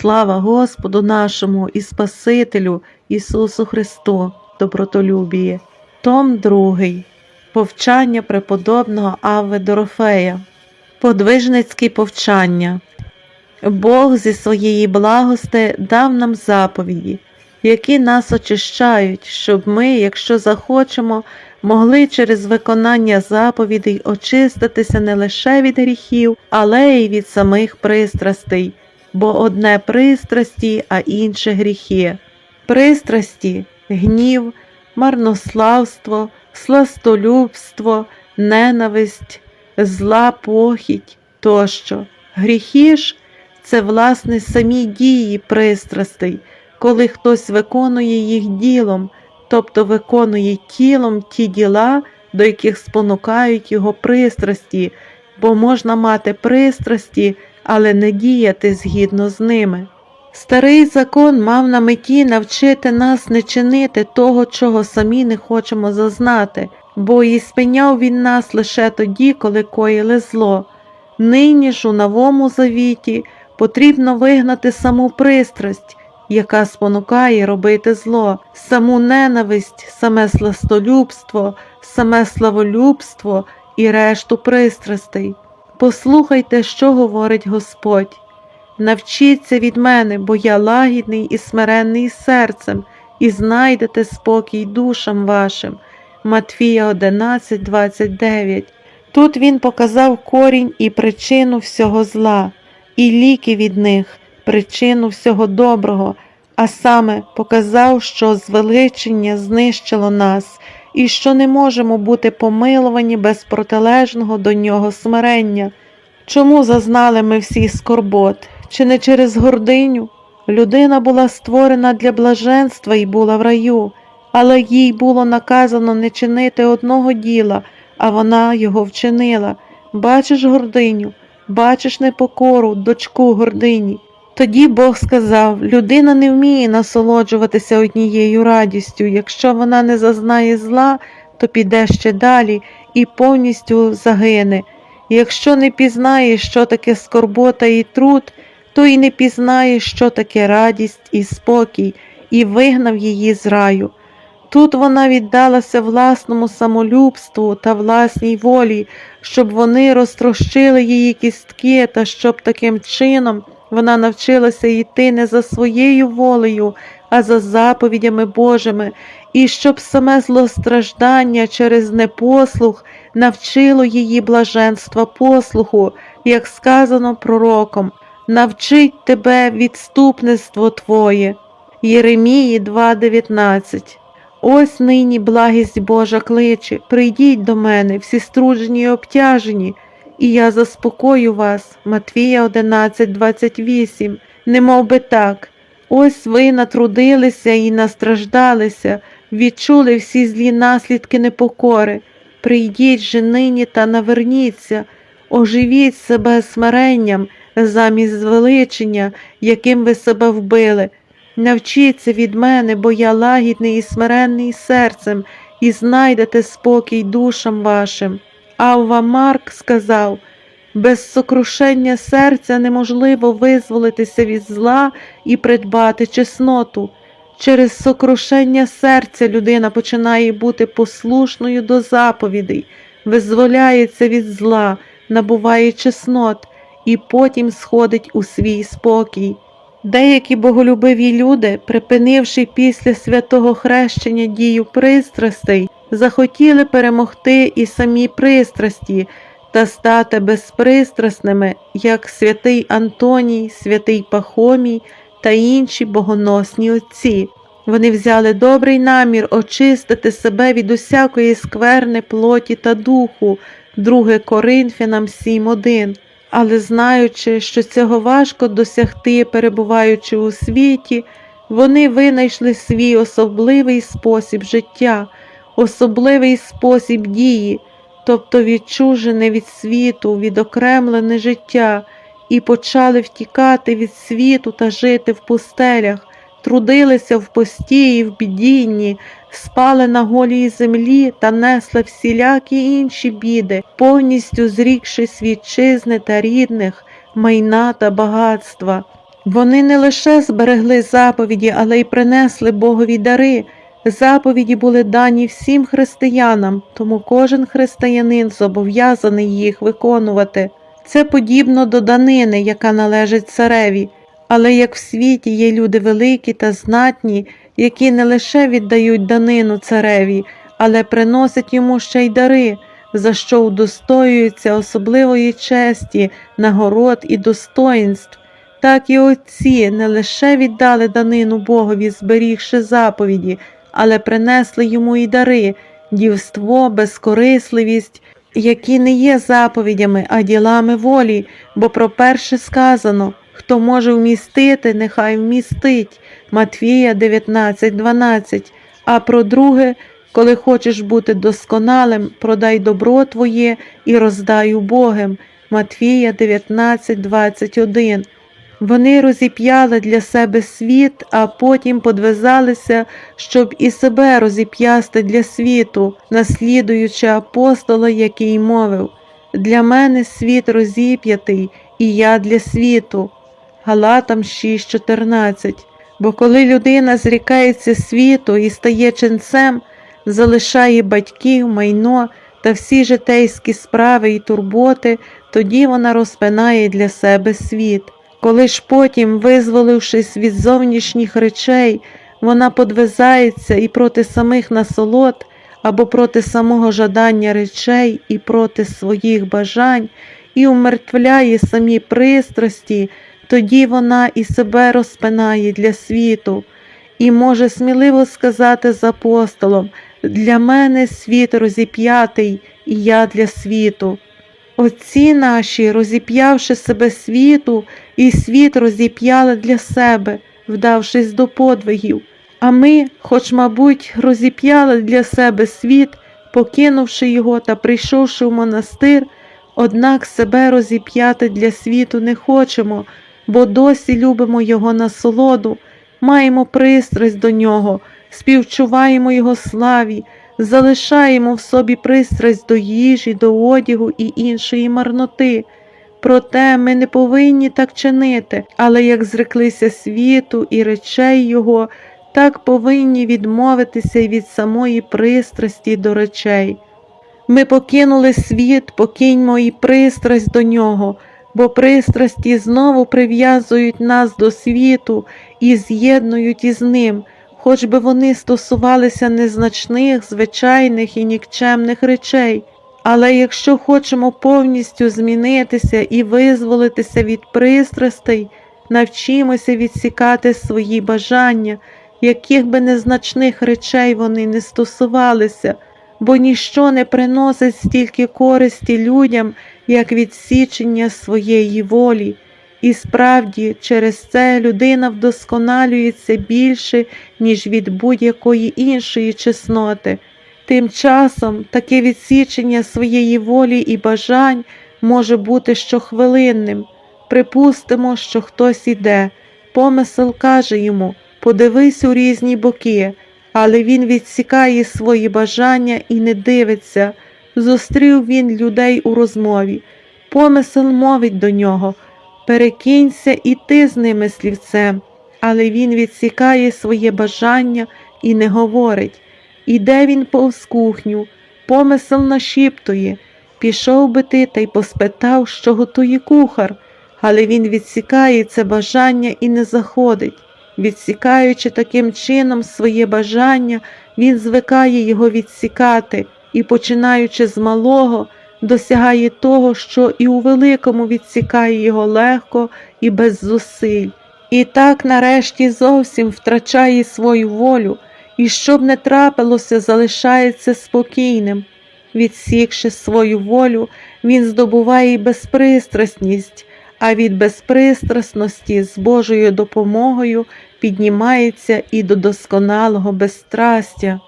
Слава Господу нашому і Спасителю Ісусу Христу, добротолюбіє. Том 2. Повчання преподобного Авве Дорофея. Подвижницькі повчання. Бог зі своєї благости дав нам заповіді, які нас очищають, щоб ми, якщо захочемо, могли через виконання заповідей очиститися не лише від гріхів, але й від самих пристрастей, бо одне пристрасті, а інше гріхи. Пристрасті, гнів, марнославство, сластолюбство, ненависть, зла похідь тощо. Гріхи ж це власне самі дії пристрастей, коли хтось виконує їх ділом, тобто виконує тілом ті діла, до яких спонукають його пристрасті, бо можна мати пристрасті, але не діяти згідно з ними. Старий закон мав на меті навчити нас не чинити того, чого самі не хочемо зазнати, бо і спиняв він нас лише тоді, коли коїли зло. Нині ж у новому завіті потрібно вигнати саму пристрасть, яка спонукає робити зло, саму ненависть, саме сластолюбство, саме славолюбство і решту пристрастей. Послухайте, що говорить Господь. Навчіться від мене, бо я лагідний і смиренний серцем, і знайдете спокій душам вашим. Матфія 11, 29. Тут він показав корінь і причину всього зла, і ліки від них, причину всього доброго, а саме показав, що звеличення знищило нас, і що не можемо бути помилувані без протилежного до нього смирення. Чому зазнали ми всі скорбот? Чи не через гординю? Людина була створена для блаженства і була в раю, але їй було наказано не чинити одного діла, а вона його вчинила. Бачиш гординю, бачиш непокору, дочку гордині. Тоді Бог сказав: людина не вміє насолоджуватися однією радістю, якщо вона не зазнає зла, то піде ще далі і повністю загине. Якщо не пізнає, що таке скорбота і труд, то й не пізнає, що таке радість і спокій, і вигнав її з раю. Тут вона віддалася власному самолюбству та власній волі, щоб вони розтрощили її кістки, та щоб таким чином вона навчилася йти не за своєю волею, а за заповідями Божими, і щоб саме злостраждання через непослух навчило її блаженства послуху, як сказано пророком, навчить тебе відступництво Твоє. Єремії 2,19 Ось нині благість Божа кличе, прийдіть до мене, всі струджені й обтяжені, і я заспокою вас. Матвія 11,28 Немов би так. Ось ви натрудилися і настраждалися, відчули всі злі наслідки непокори. Прийдіть же нині та наверніться, оживіть себе смиренням замість звеличення, яким ви себе вбили. Навчіться від мене, бо я лагідний і смиренний серцем, і знайдете спокій душам вашим. Авва Марк сказав без сокрушення серця неможливо визволитися від зла і придбати чесноту. Через сокрушення серця людина починає бути послушною до заповідей, визволяється від зла, набуває чеснот і потім сходить у свій спокій. Деякі боголюбиві люди, припинивши після святого хрещення дію пристрастей, захотіли перемогти і самі пристрасті та стати безпристрасними, як святий Антоній, святий Пахомій та інші богоносні отці. Вони взяли добрий намір очистити себе від усякої скверни плоті та духу, 2 Коринфянам 7.1. Але знаючи, що цього важко досягти, перебуваючи у світі, вони винайшли свій особливий спосіб життя, особливий спосіб дії, тобто відчужене від світу, відокремлене життя, і почали втікати від світу та жити в пустелях, трудилися в пості і в бідінні, спали на голій землі та несли всілякі інші біди, повністю зрікшись вітчизни та рідних, майна та багатства. Вони не лише зберегли заповіді, але й принесли Богові дари. Заповіді були дані всім християнам, тому кожен християнин зобов'язаний їх виконувати. Це подібно до данини, яка належить цареві. Але як в світі є люди великі та знатні, які не лише віддають данину цареві, але приносять йому ще й дари, за що удостоюються особливої честі, нагород і достоїнств. Так і отці не лише віддали данину Богові, зберігши заповіді, але принесли йому і дари, дівство, безкорисливість, які не є заповідями, а ділами волі, бо про перше сказано хто може вмістити, нехай вмістить. Матвія 19.12. А про друге, коли хочеш бути досконалим, продай добро твоє і роздай убогим. Матвія 19.21. Вони розіп'яли для себе світ, а потім подвизалися, щоб і себе розіп'ясти для світу, наслідуючи апостола, який мовив Для мене світ розіп'ятий, і я для світу. Галатам 6.14. Бо коли людина зрікається світу і стає ченцем, залишає батьків, майно та всі житейські справи і турботи, тоді вона розпинає для себе світ. Коли ж потім, визволившись від зовнішніх речей, вона подвизається і проти самих насолод, або проти самого жадання речей, і проти своїх бажань, і умертвляє самі пристрасті, тоді вона і себе розпинає для світу, і може сміливо сказати з апостолом для мене світ розіп'ятий, і я для світу. Отці наші, розіп'явши себе світу, і світ розіп'яли для себе, вдавшись до подвигів. А ми, хоч, мабуть, розіп'яли для себе світ, покинувши його та прийшовши в монастир, однак себе розіп'яти для світу не хочемо, бо досі любимо його насолоду, маємо пристрасть до нього, співчуваємо його славі залишаємо в собі пристрасть до їжі, до одягу і іншої марноти. Проте ми не повинні так чинити, але як зреклися світу і речей Його, так повинні відмовитися й від самої пристрасті до речей. Ми покинули світ, покиньмо і пристрасть до нього, бо пристрасті знову прив'язують нас до світу і з'єднують із ним хоч би вони стосувалися незначних, звичайних і нікчемних речей. Але якщо хочемо повністю змінитися і визволитися від пристрастей, навчимося відсікати свої бажання, яких би незначних речей вони не стосувалися, бо ніщо не приносить стільки користі людям, як відсічення своєї волі. І справді, через це людина вдосконалюється більше, ніж від будь-якої іншої чесноти. Тим часом таке відсічення своєї волі і бажань може бути щохвилинним. Припустимо, що хтось іде, помисел каже йому подивись у різні боки, але він відсікає свої бажання і не дивиться. Зустрів він людей у розмові. Помисел мовить до нього перекинься і ти з ними слівцем, але він відсікає своє бажання і не говорить. Іде він повз кухню, помисел нашіптує, пішов би ти та й поспитав, що готує кухар, але він відсікає це бажання і не заходить. Відсікаючи таким чином своє бажання, він звикає його відсікати і, починаючи з малого, досягає того, що і у великому відсікає його легко і без зусиль. І так нарешті зовсім втрачає свою волю, і щоб не трапилося, залишається спокійним. Відсікши свою волю, він здобуває безпристрасність, а від безпристрасності з Божою допомогою піднімається і до досконалого безстрастя.